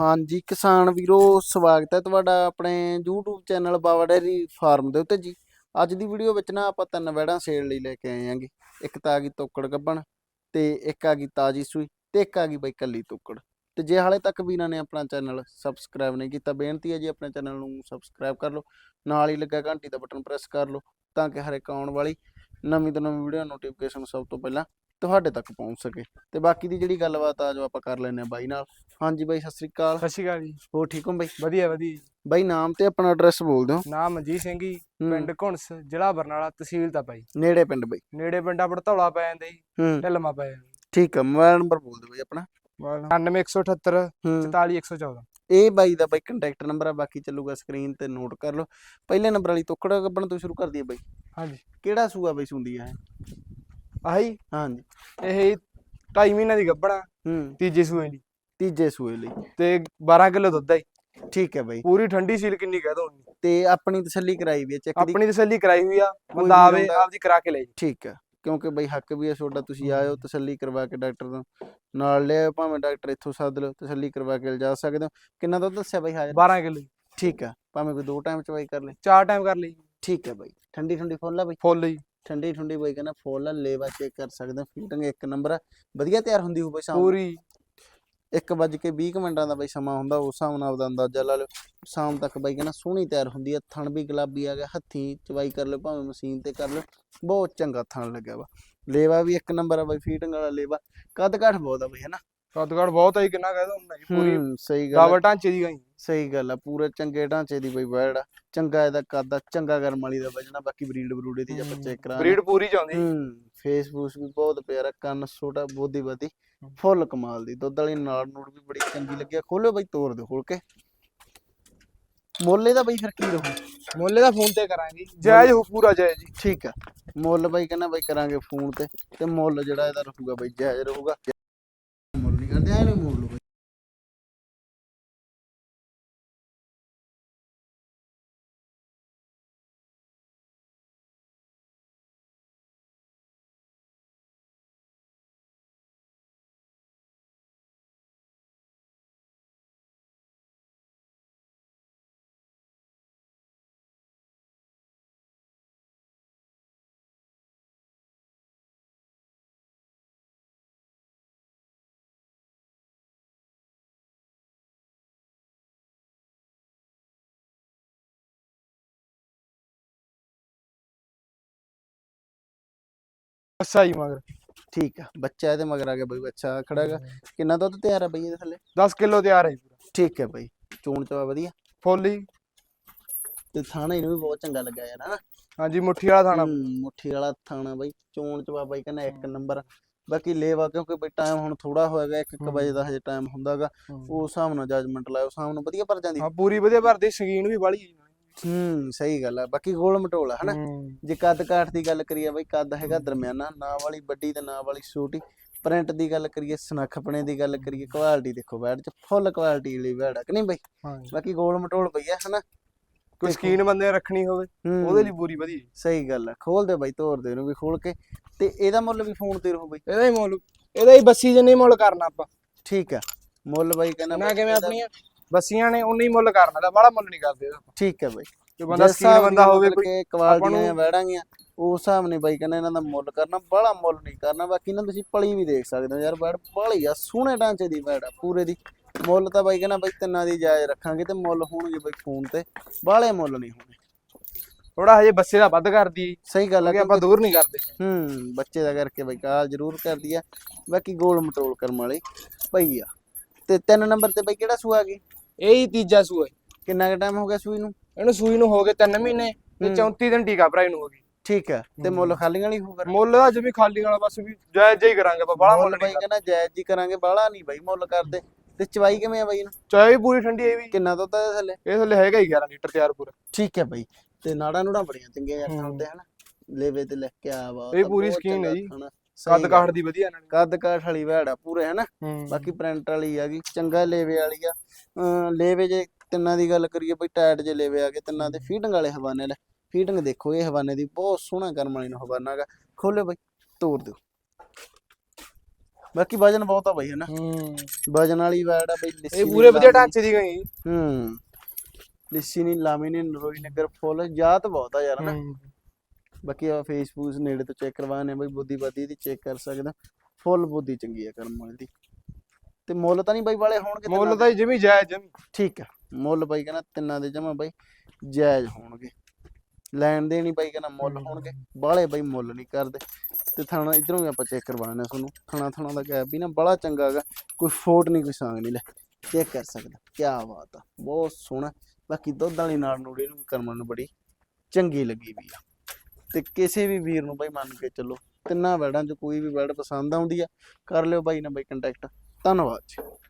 ਹਾਂਜੀ, ਕਿਸਾਨ ਵੀਰੋ, ਸਵਾਗਤ ਹੈ ਤੁਹਾਡਾ ਆਪਣੇ YouTube channel Bawa dairy farm ਦੇ ਉੱਤੇ ਜੀ। ਅੱਜ ਦੀ ਵੀਡੀਓ ਵਿੱਚ ਨਾ ਆਪਾਂ ਤਿੰਨ ਵੈੜਾਂ ਸੇਲ ਲਈ ਲੈ ਕੇ ਆਏ ਆਂਗੇ ਇੱਕ ਤਾਂ ਆ ਗਈ ਤੋਕੜ ਗੱਬਣ ਤੇ ਇੱਕ ਆ ਗਈ ਤਾਜੀ ਸੂਈ ਤੇ ਇੱਕ ਆ ਗਈ ਬਈ ਕੱਲੀ ਤੋਕੜ। ਤੇ ਜੇ ਹਾਲੇ ਤੱਕ ਵੀਰਾਂ ਨੇ ਆਪਣਾ ਚੈਨਲ ਸਬਸਕ੍ਰਾਈਬ ਨਹੀਂ ਕੀਤਾ, ਬੇਨਤੀ ਹੈ ਜੀ ਆਪਣੇ ਚੈਨਲ ਨੂੰ ਸਬਸਕ੍ਰਾਈਬ ਕਰ ਲਓ, ਨਾਲ ਹੀ ਲੱਗਾ ਘੰਟੀ ਦਾ ਬਟਨ ਪ੍ਰੈਸ ਕਰ ਲਓ, ਤਾਂ ਕਿ ਹਰ ਇੱਕ ਆਉਣ ਵਾਲੀ ਨਵੀਂ ਤੋਂ ਨਵੀਂ ਵੀਡੀਓ ਨੋਟੀਫਿਕੇਸ਼ਨ ਸਭ ਤੋਂ ਪਹਿਲਾਂ ਤੁਹਾਡੇ ਤੱਕ ਪਹੁੰਚ ਸਕੇ। ਤੇ ਬਾਕੀ ਦੀ ਜਿਹੜੀ ਗੱਲਬਾਤ ਆ ਜੋ ਆਪਾਂ ਕਰ ਲੈਨੇ ਆ ਬਾਈ ਨਾਲ। ਹਾਂਜੀ ਬਾਈ ਸਤਿ ਸ੍ਰੀ ਅਕਾਲ। ਸਤਿ ਸ਼੍ਰੀ ਅਕਾਲ ਜੀ। ਹੋਰ ਠੀਕ ਹੋ ਬਾਈ? ਵਧੀਆ ਵਧੀਆ ਜੀ। ਬਾਈ ਨਾਮ ਤੇ ਆਪਣਾ ਐਡਰੈਸ ਬੋਲ ਦਿਓ। ਨਾਮ ਮਨਜੀਤ ਸਿੰਘ ਜੀ ਹੂੰ, ਪਿੰਡ ਘੁਣਸ ਜ਼ਿਲ੍ਹਾ ਬਰਨਾਲਾ ਤਹਿਸੀਲ ਤਾਂ ਪਾਈ ਨੇੜੇ ਪਿੰਡ ਬਾਈ। ਨੇੜੇ ਪਿੰਡ ਆਪਣਾ ਧੌਲਾ ਪੈ ਜਾਂਦਾ ਜੀ। ਹੂੰ। ਢਿਲਮਾ ਪੈ ਜਾਂਦਾ। ਠੀਕ ਆ ਮੋਬਾਈਲ ਨੰਬਰ ਬੋਲ ਦਿਓ ਬਾਈ ਆਪਣਾ। 9178 ਹੂੰ। 44114 ਇਹ ਬਾਈ ਦਾ ਬਾਈ ਕੰਟੈਕਟ ਨੰਬਰ ਆ ਬਾਕੀ ਚੱਲੂਗਾ ਸਕਰੀਨ ਤੇ ਨੋਟ ਕਰ ਲਓ। ਪਹਿਲੇ ਨੰਬਰ ਵਾਲੀ ਤੋਕੜਾ ਗੱਬਣ ਤੋਂ ਸ਼ੁਰੂ ਕਰ ਦਈਏ ਬਾਈ। ਹਾਂਜੀ। ਕਿਹੜਾ ਸੂਆ ਬਾਈ ਸੁੰਦੀ ਆ ਇਹ? ਆਹੀ? ਹਾਂਜੀ। ਇਹ 2.5 ਮਹੀਨੇ ਦੀ ਗੱਭਣਾ ਹੂੰ। ਤੀਜੇ ਸੂਏ ਦੀ ਤੀਜੇ ਸੂਏ ਲਈ। ਤੇ 12 ਕਿਲੋ ਦੁੱਧ ਹੈ ਠੀਕ ਹੈ ਬਾਈ। ਪੂਰੀ ਠੰਡੀ ਸੀਲ ਕਿੰਨੀ ਕਹਿ ਦੋ ਤੇ ਆਪਣੀ ਤਸੱਲੀ ਕਰਾਈ ਵੀ ਚੈੱਕ ਦੀ। ਆਪਣੀ ਤਸੱਲੀ ਕਰਾਈ ਹੋਈ ਆ ਬੰਦਾ ਆਵੇ ਆਪਦੀ ਕਰਾ ਕੇ ਲੈ ਜੀ ਠੀਕ ਆ। ਕਿਉਂਕਿ ਬਈ ਹੱਕ ਵੀ ਹੈ ਤੁਹਾਡਾ ਤੁਸੀਂ ਆਇਓ ਤਸੱਲੀ ਕਰਵਾ ਕੇ ਡਾਕਟਰ ਤੋਂ ਨਾਲ ਲਿਆਓ ਭਾਵੇਂ ਡਾਕਟਰ ਇੱਥੋਂ ਸੱਦ ਲਓ ਤਸੱਲੀ ਕਰਵਾ ਕੇ ਲਿਜਾ ਸਕਦੇ ਹੋ। ਕਿੰਨਾ ਦੁੱਧ ਦੱਸਿਆ ਬਾਈ ਹਾਜ਼ਰ? 12 ਕਿਲੋ ਠੀਕ ਆ। ਭਾਵੇਂ ਕੋਈ ਦੋ ਟਾਈਮ ਚਵਾਈ ਕਰ ਲੇ। ਚਾਰ ਟਾਈਮ ਕਰ ਲਈ। ਠੀਕ ਹੈ ਬਾਈ। ਠੰਡੀ ਠੰਡੀ ਫੁੱਲ ਆ ਬਾਈ। ਫੁੱਲ ਜੀ। ਠੰਡੀ ਠੰਡੀ ਬਾਈ ਕਹਿੰਦਾ ਫੁੱਲ ਲੇਵਾ ਚੈੱਕ ਕਰ ਸਕਦੇ ਹੋ ਫੀਟਿੰਗ ਇੱਕ ਨੰਬਰ ਵਧੀਆ ਤਿਆਰ ਹੁੰਦੀ ਹੋਊ ਬਾਈ ਸ਼ਾਮ। ਪੂਰੀ। ਇੱਕ ਵੱਜ ਕੇ 20 ਕੁ ਮਿੰਟਾਂ ਦਾ ਬਾਈ ਸਮਾਂ ਹੁੰਦਾ ਉਸ ਹਿਸਾਬ ਨਾਲ ਆਪਦਾ ਅੰਦਾਜ਼ਾ ਲਾ ਲਿਓ। ਸ਼ਾਮ ਤੱਕ ਬਾਈ ਕਹਿੰਦਾ ਸੋਹਣੀ ਤਿਆਰ ਹੁੰਦੀ ਆ ਥਣ ਵੀ ਗੁਲਾਬੀ ਆ ਗਿਆ ਹੱਥੀਂ ਚਵਾਈ ਕਰ ਲਿਓ ਭਾਵੇਂ ਮਸ਼ੀਨ ਤੇ ਕਰ ਲਿਓ ਬਹੁਤ ਚੰਗਾ ਥਣ ਲੱਗਿਆ ਵਾ। ਲੇਵਾ ਵੀ ਇੱਕ ਨੰਬਰ ਆ ਬਾਈ ਫੀਟਿੰਗ ਵਾਲਾ ਲੇਵਾ। ਕੱਦ ਕਾਠ ਬਹੁਤ ਆ ਬਾਈ ਹਨਾ? ਕੱਦਗੜ ਬਹੁਤ ਹੈ ਜੀ, ਕਿੰਨਾ ਕਹਿ ਦੋ ਨਹੀਂ ਪੂਰੀ ਹੂੰ ਸਹੀ ਗੱਲ ਡਬਲ ਢਾਂਚੇ ਦੀ ਗਈ। ਸਹੀ ਗੱਲ ਆ ਪੂਰੇ ਚੰਗੇ ਢਾਂਚੇ ਦੀ ਬਈ ਆ। ਚੰਗਾ ਇਹਦਾ ਕੱਦ ਆ ਚੰਗਾ ਗਰਮ ਵਾਲੀ ਦਾ ਵਜਣਾ ਬਾਕੀ ਬਰੀਡ ਬਰੂਡੇ ਦੀ ਜੇ ਆਪਾਂ ਚੈੱਕ ਕਰਾਂਗੇ ਬਰੀਡ ਪੂਰੀ ਚਾਉਂਦੀ ਹੂੰ ਫੇਸਬੁਕ ਵੀ ਬਹੁਤ ਪਿਆਰਾ ਕੰਨ ਛੋਟਾ ਬੋਦੀ ਬਾਦੀ ਫੁੱਲ ਕਮਾਲ ਦੀ। ਦੁੱਧ ਵਾਲੀ ਨਾੜ ਨੂੜ ਵੀ ਬੜੀ ਚੰਗੀ ਲੱਗਿਆ ਖੋਲਿਓ ਬਈ ਤੋੜ ਦਿਓ ਖੋਲ ਕੇ। ਮੁੱਲ ਇਹਦਾ ਬਈ ਫਿਰ ਕੀ ਰਹੂ? ਮੁੱਲੇ ਦਾ ਫੋਨ ਤੇ ਕਰਾਂਗੇ। ਜਾਇਜ਼ ਹੋ ਪੂਰਾ ਜਾਇਜ਼ ਜੀ ਠੀਕ ਆ। ਮੁੱਲ ਬਈ ਕਹਿੰਦਾ ਬਈ ਕਰਾਂਗੇ ਫੋਨ ਤੇ ਤੇ ਮੁੱਲ ਜਿਹੜਾ ਇਹਦਾ ਰਹੂਗਾ ਬਈ ਜਾਇਜ਼ ਰਹੂਗਾ। ਅੱਛਾ ਜੀ ਮਗਰ। ਠੀਕ ਆ ਬੱਚਾ ਇਹਦੇ ਮਗਰ ਆ ਗਿਆ ਬਈ ਬੱਚਾ ਖੜਾ ਹੈਗਾ। ਕਿੰਨਾ ਦੁੱਧ ਤਿਆਰ ਆ ਬਈ ਇਹਦੇ ਥੱਲੇ? 10 ਕਿਲੋ ਤਿਆਰ ਹੈ ਜੀ ਪੂਰਾ। ਠੀਕ ਹੈ ਬਈ ਚੋਣ ਚਵਾ ਵਧੀਆ। ਫੁੱਲ ਤੇ ਥਾਣਾ ਇਹਨੂੰ ਵੀ ਬਹੁਤ ਚੰਗਾ ਲੱਗਾ ਯਾਰ ਹਨਾ? ਹਾਂਜੀ ਮੁੱਠੀ ਵਾਲਾ ਥਾਣਾ। ਮੁੱਠੀ ਵਾਲਾ ਥਾਣਾ ਬਈ ਚੋਣ ਚਵਾ ਬਾਈ ਕਹਿੰਦਾ ਇੱਕ ਨੰਬਰ। ਬਾਕੀ ਲੇਵਾ ਕਿਉਂਕਿ ਬਈ ਟਾਈਮ ਹੁਣ ਥੋੜਾ ਹੋਏਗਾ 1 ਹੂੰ। ਵਜੇ ਦਾ ਹਜੇ ਟਾਈਮ ਹੁੰਦਾਗਾ। ਉਸ ਹਿਸਾਬ ਨਾਲ ਜੱਜਮੈਂਟ ਲਾਇਓ ਸ਼ਾਮ ਨੂੰ ਵਧੀਆ ਭਰ ਜਾਂਦੀ। ਹਾਂ ਪੂਰੀ ਵਧੀਆ ਭਰਦੀ ਸ਼ਕੀਨ ਵੀ ਬਾਲੀ ਹੂੰ ਸਹੀ ਗੱਲ ਆ ਬਾਕੀ ਗੋਲ ਮਟੋਲਾ ਹਨਾ? ਜੇ ਕੱਦ ਕਾਠ ਦੀ ਗੱਲ ਕਰੀਏ ਬਈ ਕੱਦ ਹੈਗਾ ਦਰਮਿਆਨਾ ਨਾ ਵਾਲੀ ਵੱਡੀ ਤੇ ਨਾ ਵਾਲੀ ਛੋਟੀ। ਪ੍ਰਿੰਟ ਦੀ ਗੱਲ ਕਰੀਏ ਸਨੱਖਪਣੇ ਦੀ ਗੱਲ ਕਰੀਏ ਕੁਆਲਿਟੀ ਦੇਖੋ ਬੈਡ ਚ ਫੁੱਲ ਕੁਆਲਿਟੀ ਵਾਲੀ ਬੈਡ ਆ ਕਿ ਨਹੀਂ ਬਈ? ਹਾਂਜੀ। ਬਾਕੀ ਗੋਲ ਮਟੋਲ ਪਈ ਆ ਹਨਾ? ਕੋਈ ਸ਼ਕੀਨ ਬੰਦੇ ਨੇ ਰੱਖਣੀ ਹੋਵੇ ਹੂੰ। ਉਹਦੇ ਲਈ ਪੂਰੀ ਵਧੀਆ ਸਹੀ ਗੱਲ ਆ ਖੋਲ ਦੇ ਬਾਈ ਤੋਰ ਦੇ ਇਹਨੂੰ ਵੀ ਖੋਲ ਕੇ। ਤੇ ਇਹਦਾ ਮੁੱਲ ਵੀ ਫੋਨ ਤੇ ਰਹੋ ਬਈ। ਇਹਦਾ ਹੀ ਮੁੱਲ ਇਹਦਾ ਹੀ ਬੱਸੀ ਜਿੰਨੇ ਮੁੱਲ ਕਰਨਾ ਆਪਾਂ। ਠੀਕ ਆ ਮੁੱਲ ਬਾਈ ਕਹਿੰਦਾ ਨਾ ਬਈ ਕਿਵੇਂ ਇਹਦਾ- ਆਪਣੀਆਂ ਬੱਸੀਆਂ ਨੇ ਉਨੇ ਮੁੱਲ ਕਰਨਾ ਦਾ ਬੜਾ ਮੁੱਲ ਨਹੀਂ ਕਰਦੇ ਇਹਦਾ ਆਪਾਂ। ਠੀਕ ਹੈ ਬਾਈ। ਜੇ ਬੰਦਾ ਜਿਸ ਸ਼ਕੀਨ ਬੰਦਾ ਹੋਵੇ ਮਤਲਬ ਕੋਈ ਕਿ ਕੁਆਲਿਟੀਆਂ ਨੂੰ- ਵੈੜਾਂਗੀਆਂ ਉਸ ਹਿਸਾਬ ਨੇ ਬਾਈ ਕਹਿੰਦਾ ਇਹਨਾਂ ਦਾ ਮੁੱਲ ਕਰਨਾ ਬੜਾ ਮੁੱਲ ਨਹੀਂ ਕਰਨਾ ਬਾਕੀ ਇਹਨਾਂ ਤੁਸੀਂ ਪਲੀ ਵੀ ਦੇਖ ਸਕਦੇ ਹੋ ਯਾਰ ਵੈੜ ਬਾਲੀ ਆ ਸੋਹਣੇ ਢਾਂਚੇ ਦੀ ਆ ਪੂਰੇ ਦੀ। ਮੁੱਲ ਤਾਂ ਬਾਈ ਕਹਿੰਦਾ ਬਾਈ ਤਿੰਨਾਂ ਦੀ ਜਾਇਜ਼ ਰੱਖਾਂਗੇ ਤੇ ਮੁੱਲ ਹੋਣਗੇ ਬਾਈ ਫੋਨ ਤੇ ਬਾਹਲੇ ਮੁੱਲ ਨਹੀਂ ਹੋਣੇ। ਥੋੜਾ ਹਜੇ ਬੱਸੇ ਦਾ ਵੱਧ ਕਰਦੀ ਸਹੀ ਗੱਲ ਆ ਕਿਉਂਕਿ ਆਪਾਂ ਦੂਰ ਨਹੀਂ ਕਰਦੇ। ਹੂੰ ਬੱਚੇ ਦਾ ਕਰਕੇ ਬਾਈ ਕਾਲ ਜ਼ਰੂਰ ਕਰਦੀ ਆ ਬਾਕੀ ਗੋਲ ਮਟੋਲ ਕਰਮ ਵਾਲੀ ਪਈ ਆ। ਤੇ ਤਿੰਨ ਨੰਬਰ ਤੇ ਬਾਈ ਕਿਹੜਾ ਸੂਆ ਗਈ ਇਹ ਹੀ ਤੀਜਾ ਸੂਆ ਹੈ। ਕਿੰਨਾ ਕੁ ਟਾਈਮ ਹੋ ਗਿਆ ਸੂਈ ਨੂੰ? ਇਹਨੂੰ ਸੂਈ ਨੂੰ ਹੋ ਗਏ 3 ਮਹੀਨੇ ਤੇ ਹੂੰ। 34 ਦਿਨ ਟੀਕਾ ਭਰਾਈ ਨੂੰ ਹੋ ਗਈ। ਠੀਕ ਆ ਤੇ ਮੁੱਲ ਖਾਲੀਆਂ ਵਾਲੀ ਹੋਊਗਾ ਮੁੱਲ ਦਾ ਜਿਵੇਂ ਖਾਲੀ ਵਾਲਾ ਬਸ ਵੀ ਜਾਇਜ਼ ਜਿਹਾ ਹੀ ਕਰਾਂਗੇ ਆਪਾਂ ਬੜਾ ਮੁੱਲ ਮੁੱਲ ਨਹੀਂ ਬਾਈ ਕਹਿੰਦਾ ਜਾਇਜ਼ ਜੀ ਕਰਾਂਗੇ ਬਾਹਲਾ ਨਹੀਂ ਬਾਈ ਮੁੱਲ ਕਰਦੇ। ਤੇ ਚਵਾਈ ਕਿਵੇਂ ਆ ਬਾਈ ਨੂੰ ਚਾਹੇ ਵੀ ਪੂਰੀ ਠੰਡੀ ਇਹ ਵੀ। ਕਿੰਨਾ ਦੁੱਧ ਆ ਇਹਦੇ ਥੱਲੇ? ਇਹ ਥੱਲੇ ਹੈਗਾ ਹੀ 11 ਲੀਟਰ ਤਿਆਰ ਪੂਰਾ। ਠੀਕ ਹੈ ਬਾਈ ਤੇ ਨਾੜਾਂ ਨੂੜਾਂ ਬੜੀਆਂ ਚੰਗੀਆਂ ਯਾਰ ਹੂੰ। ਖਾਂਦੇ ਹਨ। ਲੇਵੇ ਤੇ ਲਿਖ ਕੇ ਆ ਵਾ ਇਹ ਪੂਰੀ ਸਕੀਨ ਹੈ ਜੀ। ਕੱਦ ਕੱਦ ਕਾਠ ਦੀ ਵਧੀਆ ਇਹਨਾਂ ਨੇ ਕੱਦ ਕਾਠ ਵਾਲੀ ਵੈੜ ਆ ਪੂਰੇ ਹਨਾ? ਬਾਕੀ ਪ੍ਰਿੰਟ ਵਾਲੀ ਹੈਗੀ ਚੰਗਾ ਲੇਵੇ ਵਾਲੀ ਆ। ਅਮ ਲੇਵੇ ਜੇ ਤਿੰਨਾਂ ਦੀ ਗੱਲ ਕਰੀਏ ਬਈ ਟਾਇਟ ਜੇ ਲੇਵੇ ਆ ਗਏ ਤਿੰਨਾਂ ਦੇ ਫੀਡਿੰਗ ਵਾਲੇ ਹਵਾਨੇ ਲੈ। ਫੀਡਿੰਗ ਦੇਖੋ ਇਹ ਹਵਾਨੇ ਦੀ ਬਹੁਤ ਸੋਹਣਾ ਕਰਮ ਵਾਲੀ ਨੂੰ ਹਵਾਨਾ ਖੋਲੇ ਬਈ ਤੋੜ ਦਿਓ। ਬਾਕੀ ਵਜਨ ਬਹੁਤ ਆ ਬਈ ਹਨਾ? ਹੂੰ। ਵਜਨ ਵਾਲੀ ਵੈੜ ਆ ਬਈ ਲਿੱਸੀ ਇਹ ਨੀ ਪੂਰੇ ਵਧੀਆ ਲਾਮੀ ਢਾਂਚੇ ਦੀ ਗਈ। ਹੂੰ। ਲਿੱਸੀ ਨਹੀਂ ਲਾਮੀ ਨਹੀਂ ਨਰੋਈ ਨਗਰ ਫੁੱਲ ਜਾਤ ਬਹੁਤ ਆ ਯਾਰ ਹਨਾ? ਬਾਕੀ ਆ ਫੇਸ ਫੂਸ ਨੇੜੇ ਤੋਂ ਚੈੱਕ ਕਰਵਾਣੇ ਬਈ ਬੁੱਧੀ ਬਾਦੀ ਦੀ ਚੈੱਕ ਕਰ ਸਕਦਾ। ਫੁੱਲ ਬੁੱਧੀ ਚੰਗੀ ਆ ਕਰਮ ਵਾਲੀ ਦੀ। ਤੇ ਮੁੱਲ ਤਾਂ ਨਹੀਂ ਬਈ ਵਾਲੇ ਹੋਣਗੇ ਮੁੱਲ ਤਾਂ ਜਿਮੀ ਜਾਇਜ਼ ਜਮੀ? ਠੀਕ ਆ ਮੁੱਲ ਬਾਈ ਕਹਿੰਦਾ ਤਿੰਨਾਂ ਦੇ ਜਮਾ ਬਾਈ ਜਾਇਜ਼ ਹੋਣਗੇ। ਲੈਣ ਦੇ ਨਹੀਂ ਬਾਈ ਕਹਿੰਦਾ ਮੁੱਲ ਹੋਣਗੇ ਬਾਹਲੇ ਬਾਈ ਮੁੱਲ ਨਹੀਂ ਕਰਦੇ। ਤੇ ਥਾਣਾ ਇਧਰੋਂ ਵੀ ਆਪਾਂ ਚੈੱਕ ਕਰਵਾਣਾ ਤੁਹਾਨੂੰ। ਥਾਣਾ ਥਾਣਾ ਦਾ ਗੈਪ ਵੀ ਨਾ ਬੜਾ ਚੰਗਾ ਹੈਗਾ ਕੋਈ ਫੋਟ ਨਹੀਂ ਕੋਈ ਸੰਗ ਨਹੀਂ ਲੈ ਚੈੱਕ ਕਰ ਸਕਦਾ। ਕੀ ਬਾਤ ਆ ਬਹੁਤ ਸੋਹਣਾ। ਬਾਕੀ ਦੁੱਧ ਵਾਲੀ ਨਾਲ ਨੂੜੀ ਨੂੰ ਕਰਮਨ ਨੂੰ ਬੜੀ ਚੰਗੀ ਲੱਗੀ ਵੀ ਆ। ਤੇ ਕਿਸੇ ਵੀ ਵੀਰ ਨੂੰ ਬਾਈ ਮੰਨ ਕੇ ਚੱਲੋ, ਤਿੰਨਾਂ ਵੈੜਾਂ 'ਚ ਕੋਈ ਵੀ ਵੈੜ ਪਸੰਦ ਆਉਂਦੀ ਆ, ਕਰ ਲਿਓ ਬਾਈ ਨਾਲ ਬਾਈ ਕੰਟੈਕਟ ਧੰਨਵਾਦ ਜੀ।